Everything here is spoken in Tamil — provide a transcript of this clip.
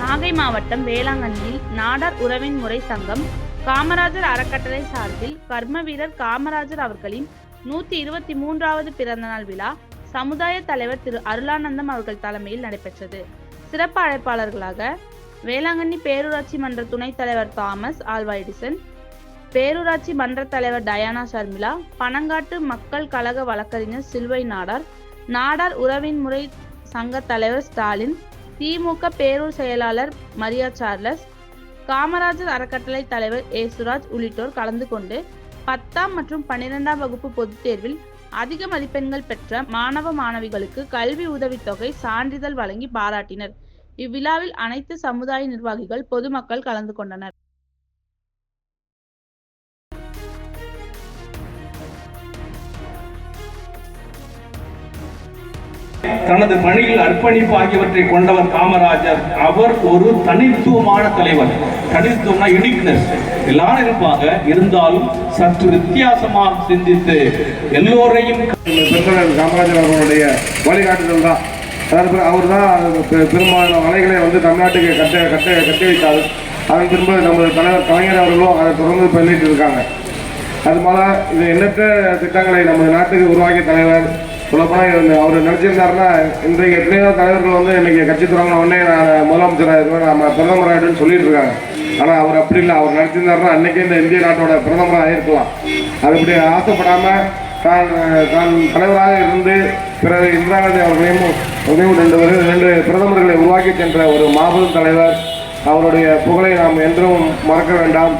நாகை மாவட்டம் வேளாங்கண்ணியில் நாடார் உறவின் முறை சங்கம் காமராஜர் அறக்கட்டளை சார்பில் கர்ம வீரர் காமராஜர் அவர்களின் நூத்தி இருபத்தி மூன்றாவது பிறந்தநாள் விழா சமுதாய தலைவர் திரு அருளானந்தம் அவர்கள் தலைமையில் நடைபெற்றது. சிறப்பு அழைப்பாளர்களாக வேளாங்கண்ணி பேரூராட்சி மன்ற துணைத் தலைவர் தாமஸ் ஆல்வா எடிசன் பேரூராட்சி மன்ற தலைவர் டயானா ஷர்மிளா பனங்காட்டு மக்கள் கழக வழக்கறிஞர் சில்வை நாடார் நாடார் உறவின் முறை சங்க தலைவர் ஸ்டாலின் திமுக பேரூர் செயலாளர் மரியா சார்லஸ் காமராஜர் அறக்கட்டளை தலைவர் ஏசுராஜ் உள்ளிட்டோர் கலந்து கொண்டு பத்தாம் மற்றும் பன்னிரெண்டாம் வகுப்பு பொதுத் தேர்வில் அதிக மதிப்பெண்கள் பெற்ற மாணவ மாணவிகளுக்கு கல்வி உதவித்தொகை சான்றிதழ் வழங்கி பாராட்டினர். இவ்விழாவில் அனைத்து சமுதாய நிர்வாகிகள் பொதுமக்கள் கலந்து கொண்டனர். தனது பணியில் அர்ப்பணிப்பு ஆகியவற்றை கொண்டவர் காமராஜர். அவர் ஒரு தனித்துவமான தலைவர். தனித்துவம்னா யூனிக்னஸ் எல்லாரும் இருப்பாங்க. இருந்தாலும் சற்று வித்தியாசமாக சிந்தித்து எல்லோரையும் காமராஜர் அவர்களுடைய வழிகாட்டுதல் தான். அதாவது அவர் தான் பெரும்பாலான வலைகளை வந்து தமிழ்நாட்டுக்கு கட்ட கட்ட கட்டி வைத்தார் அதன் திரும்ப நமது தலைவர் கலைஞர் அவர்களும் அதை தொடர்ந்து பண்ணிட்டு இருக்காங்க அது போல இது எண்ணற்ற திட்டங்களை நமது நாட்டுக்கு உருவாக்கிய தலைவர் சொல்லப்போனால் அவர் நினச்சிருந்தாருன்னா இன்றைக்கு எத்தனையோ தலைவர்கள் வந்து இன்றைக்கி கட்சி தொடங்கின உடனே நான் முதலமைச்சராக இருவேன் நம்ம பிரதமர் ஆகிடுன்னு சொல்லிட்டு இருக்காங்க. ஆனால் அவர் அப்படி இல்லை. அவர் நினச்சிருந்தாருன்னா அன்றைக்கே இந்த இந்திய நாட்டோட பிரதமராக ஆகிருக்கலாம் அது அப்படி ஆசைப்படாமல் தான் தான் தலைவராக இருந்து பிறகு இந்திரா காந்தி அவர்களையும் அவர்களையும் ரெண்டு ரெண்டு பிரதமர்களை உருவாக்கி சென்ற ஒரு மாபெரும் தலைவர். அவருடைய புகழை நாம் என்றும் மறக்க வேண்டாம்.